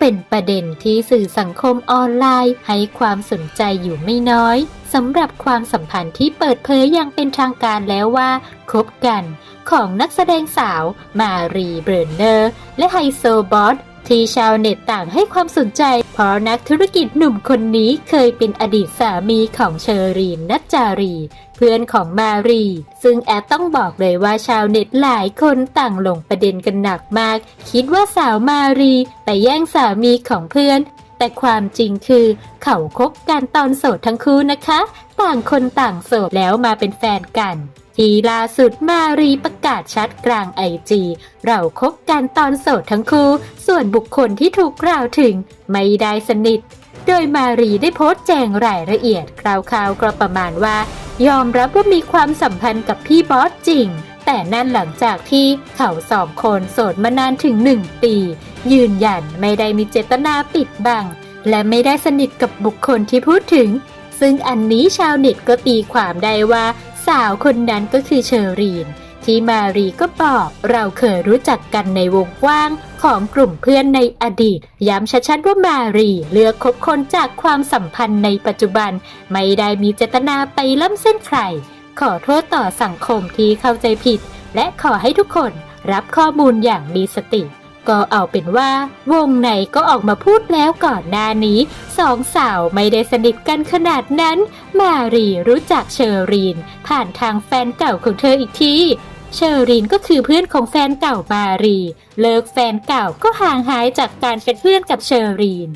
เป็นประเด็นที่สื่อสังคมออนไลน์ให้ความสนใจอยู่ไม่น้อยสำหรับความสัมพันธ์ที่เปิดเผยอย่างเป็นทางการแล้วว่าคบกัน ของนักแสดงสาวมารีเบรนเนอร์ และไฮโซบอส ที่ชาวเน็ตต่างให้ความสนใจ เพราะนักธุรกิจหนุ่มคนนี้เคยเป็นอดีตสามีของเชอรีนนัจจารี เพื่อนของมารี ซึ่งแอดต้องบอกเลยว่าชาวเน็ตหลายคนต่างลงประเด็นกันหนักมาก คิดว่าสาวมารีไปแย่งสามีของเพื่อนแต่ความจริงคือ เขาคบกันตอนโสดทั้งคู่นะคะ ต่างคนต่างโสดแล้วมาเป็นแฟนกัน ที่ล่าสุดมารีประกาศชัดกลางไอจีเราคบกันตอนโสดทั้งคู่ ส่วนบุคคลที่ถูกกล่าวถึงไม่ได้สนิท โดยมารีได้โพสต์แจงรายละเอียดคร่าวๆก็ประมาณว่า ยอมรับว่ามีความสัมพันธ์กับพี่บอสจริง แต่นั่นหลังจากที่เขาสองคนโสดมานานถึงหนึ่งปี ยืนยันไม่ได้มีเจตนาปิดบัง และไม่ได้สนิทกับบุคคลที่พูดถึงซึ่งอันนี้ชาวเน็ตก็ตีความได้ว่า สาวคนนั้นก็คือเชอรีน ที่มารีก็บอกเราเคยรู้จักกันในวงกว้างของกลุ่มเพื่อนในอดีต ย้ำชัดๆว่ามารีเลือกคบคนจากความสัมพันธ์ในปัจจุบัน ไม่ได้มีเจตนาไปล้ำเส้นใคร ขอโทษต่อสังคมที่เข้าใจผิด และขอให้ทุกคนรับข้อมูลอย่างมีสติ ก็เอาเป็นว่าวงไหนก็ออกมาพูดแล้วก่อนหน้านี้สองสาวไม่ได้สนิทกันขนาดนั้น มารีรู้จักเชอรีน ผ่านทางแฟนเก่าของเธออีกทีเชอรีนก็คือเพื่อนของแฟนเก่ามารี เลิกแฟนเก่าก็ห่างหายจากการเป็นเพื่อนกับเชอรีน